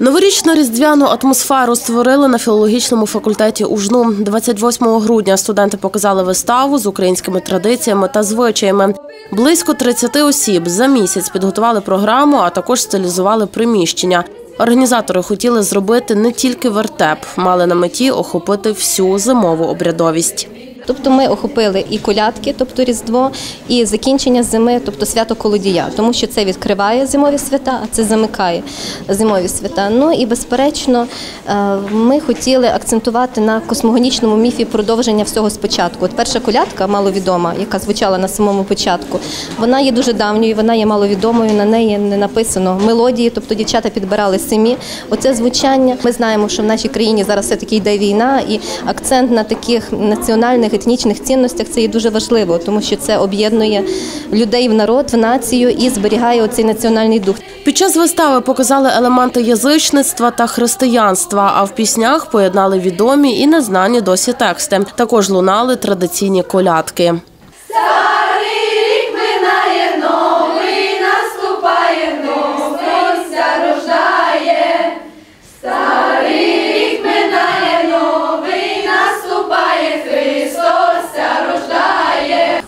Новорічну різдвяну атмосферу створили на філологічному факультеті УЖНУ. 28 грудня студенти показали виставу з українськими традиціями та звичаями. Близько 30 осіб за місяць підготували програму, а також стилізували приміщення. Організатори хотіли зробити не тільки вертеп, мали на меті охопити всю зимову обрядовість. Тобто ми охопили і колядки, тобто Різдво, і закінчення зими, тобто свято Колодія, тому що це відкриває зимові свята, а це замикає зимові свята. Ну і безперечно, е, ми хотіли акцентувати на космогонічному міфі продовження всього спочатку. От перша колядка, маловідома, яка звучала на самому початку, вона є дуже давньою, вона є маловідомою. На неї не написано мелодії, тобто дівчата підбирали самі. Оце звучання. Ми знаємо, що в нашій країні зараз все таки йде війна, і акцент на таких національних етнічних цінностях це є дуже важливо, тому що це об'єднує людей в народ, в націю і зберігає оцей національний дух. Під час вистави показали елементи язичництва та християнства, а в піснях поєднали відомі і незнані досі тексти. Також лунали традиційні колядки.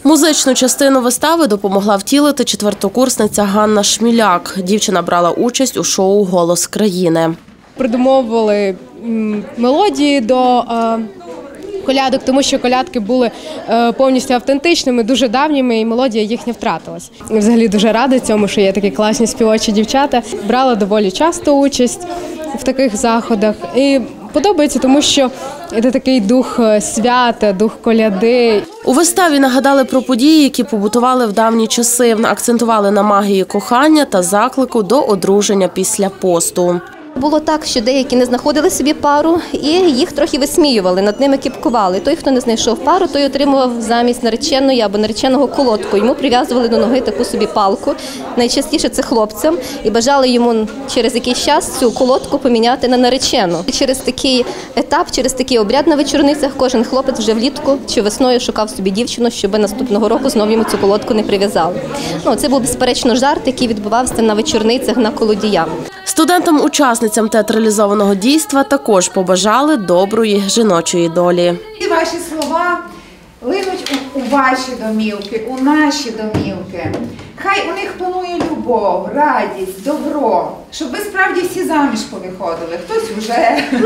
Музичну частину вистави допомогла втілити четвертокурсниця Ганна Шміляк. Дівчина брала участь у шоу Голос країни. придумовували мелодії до е, колядок, тому що колядки були е, повністю автентичними, дуже давніми, і мелодія їхня втратилась. Взагалі дуже рада цьому, що є такі класні співочі дівчата. Брала доволі часто участь в таких заходах. І подобається, тому що це такий дух е, свята, дух коляди. У виставі нагадали про події, які побутували в давні часи, акцентували на магії кохання та заклику до одруження після посту. Було так, що деякі не знаходили собі пару, і їх трохи висміювали, над ними кіпкували. Той, хто не знайшов пару, той отримував замість нареченої або нареченого колодку. Йому прив'язували до ноги таку собі палку. Найчастіше це хлопцям, і бажали йому через якийсь час цю колодку поміняти на наречену. І через такий етап, через такий обряд на вечорницях, кожен хлопець вже влітку чи весною шукав собі дівчину, щоб наступного року знову йому цю колодку не прив'язали. Ну це був безперечно жарт, який відбувався на вечорницях на колодія. Студентам-учасницям театралізованого дійства також побажали доброї жіночої долі. І ваші слова линуть у, у ваші домівки, у наші домівки. Хай у них панує любов, радість, добро, щоб ви справді всі заміж повиходили. Хтось уже,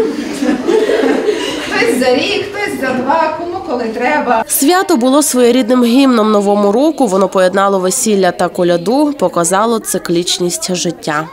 хтось за рік, хтось за два, кому коли треба. Свято було своєрідним гімном новому року. Воно поєднало весілля та коляду, показало циклічність життя.